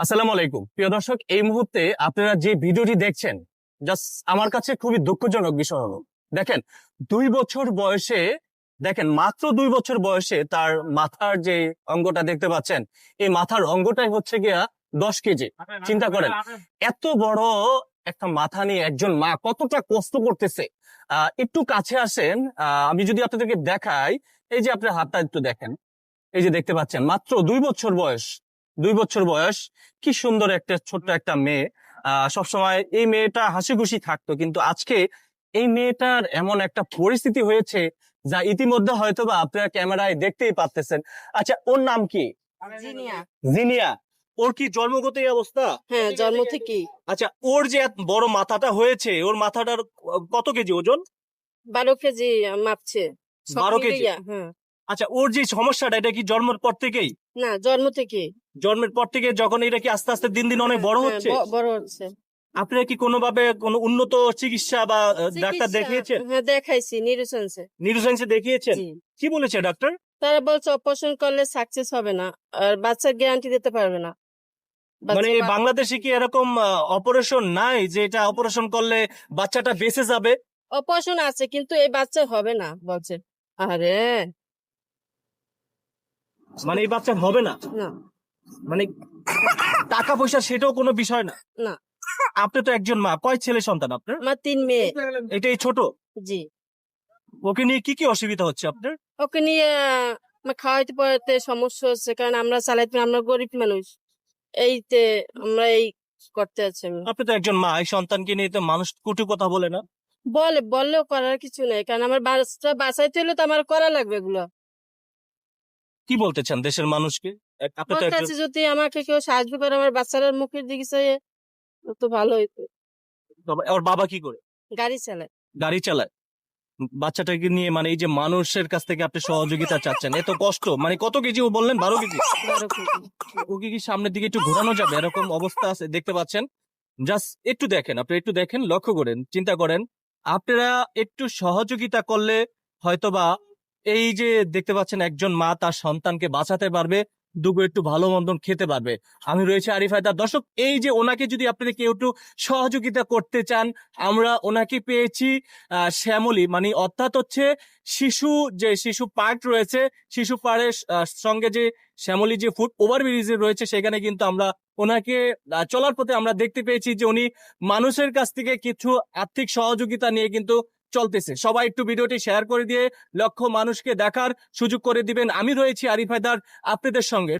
আসসালামু আলাইকুম। প্রিয় দর্শক এই মুহূর্তে আপনারা যে ভিডিওটি দেখছেন জাস্ট আমার কাছে খুবই দুঃখজনক বিষয় হলো দেখেন দুই বছর বয়সে দেখেন মাত্র দুই বছর বয়সে তার মাথার যে অঙ্গটা দেখতে পাচ্ছেন এই মাথার অঙ্গটাই হচ্ছে গিয়া দশ কেজি। চিন্তা করেন এত বড় একটা মাথা নিয়ে একজন মা কতটা কষ্ট করতেছে। আহ, একটু কাছে আসেন আহ, আমি যদি আপনাদেরকে দেখাই এই যে আপনার হাতটা একটু দেখেন এই যে দেখতে পাচ্ছেন মাত্র দুই বছর বয়স দুই বছর বয়স। কি সুন্দর একটা ছোট্ট একটা মেয়ে। সবসময় এই মেয়েটা হাসি খুশি থাকতো কিন্তু আজকে এই মেয়েটার এমন একটা পরিস্থিতি হয়েছে যা ইতিমধ্যে হয়তো বা আপনারা ক্যামেরায় দেখতেই পাচ্তেছেন আচ্ছা ওর নাম কি? জিনিয়া। জিনিয়া। ওর কি জন্মগত এই অবস্থা? হ্যাঁ জন্ম থেকেই। আচ্ছা ওর যে এত বড় মাথাটা হয়েছে ওর মাথাটার কত কেজি ওজন? বারো কেজি মাপছে। 12 কেজি? হ্যাঁ। আচ্ছা ওর যে সমস্যাটা এটা কি জন্মের পর থেকেই? না জন্ম থেকে জন্মের পর থেকে যখন এটা কি আস্তে আস্তে দিন দিন অনেক বড় হ্যাঁ, হচ্ছে? বড় হচ্ছে। আপনারা কি কোনোভাবে কোনো উন্নত চিকিৎসা বা ডাক্তার দেখিয়েছেন? হ্যাঁ দেখাইছি নিরসনসে নিউরোসায়েন্সে দেখিয়েছেন? কি বলেছে ডাক্তার? তারা বলছে অপারেশন করলে সাকসেস হবে না আর বাচ্চার গ্যারান্টি দিতে পারবে না। মানে বাংলাদেশে কি এরকম অপারেশন নাই যে এটা অপারেশন করলে বাচ্চাটা বেঁচে যাবে? অপারেশন আছে কিন্তু এই বাচ্চা হবে না বলছে। আরে! মানে এই বাচ্চা হবে না? না। মানে টাকা পয়সা সেটাও কোনো বিষয় না। না। আপনি তো একজন মা কয় ছেলে সন্তান আপনার? আমার তিন মেয়ে। এটাই ছোট? জি। ওকে নিয়ে কি কি অসুবিধা হচ্ছে আপনার? ওকে নিয়ে আমার খাওয়াইতে পড়াতে সমস্যা হচ্ছে কারণ আমরা চালাইতে আমরা গরিব মানুষ। এইতে আমরা এই করতে আছি আমি। আপনি তো একজন মা এই সন্তানকে নিয়ে তো মানুষ কুটু কথা বলে না। বলে বললেও করার কিছু নেই কারণ আমার বাচ্চা বাঁচাইতে হলে তো আমার করা লাগবে এগুলো। কি বলতে চান দেশের মানুষকে? আপনি তো আমার একজন যদি আমাকে কেউ সাহায্য করে আমার বাচ্চাটার মুখের দিকে চাইয়ে তো ভালো হইতো। বাবা- ওর বাবা কি করে? গাড়ি চালায়। গাড়ি চালায়? বাচ্চাটাকে নিয়ে মানে এই যে মানুষের কাছ থেকে আপনি সহযোগিতা চাচ্ছেন এত কষ্ট মানে কত কেজি ও বললেন? বারো কেজি? বারো কেজি। ওকে কি সামনের দিকে একটু ঘোরানো যাবে? এরকম অবস্থা আছে দেখতে পাচ্ছেন? জাস্ট একটু দেখেন আপনি একটু দেখেন লক্ষ্য করেন চিন্তা করেন। আপনারা একটু সহযোগিতা করলে হয়তোবা এই যে দেখতে পাচ্ছেন একজন মা তার সন্তানকে বাঁচাতে পারবে, দুগো একটু ভালো মন্দন খেতে পারবে। আমি রয়েছে আরিফ হায়দার দর্শক, এই যে ওনাকে যদি আপনারা কেউ একটু সহযোগিতা করতে চান, আমরা ওনাকে পেয়েছি শ্যামলী। মানে অর্থাৎ হচ্ছে শিশু যে শিশু পার্ক রয়েছে, শিশু পার্কের সঙ্গে যে শ্যামলী যে ফুট ওভারব্রিজ রয়েছে, সেখানে কিন্তু আমরা ওনাকে চলার পথে আমরা দেখতে পেয়েছি যে উনি মানুষের কাছ থেকে কিছু আর্থিক সহযোগিতা নিয়ে কিন্তু চলতেছে। সবাই একটু ভিডিওটি শেয়ার করে দিয়ে লক্ষ মানুষকে দেখার সুযোগ করে দিবেন। আমি রয়েছি আরিফ হায়দার, আপনাদের সঙ্গে।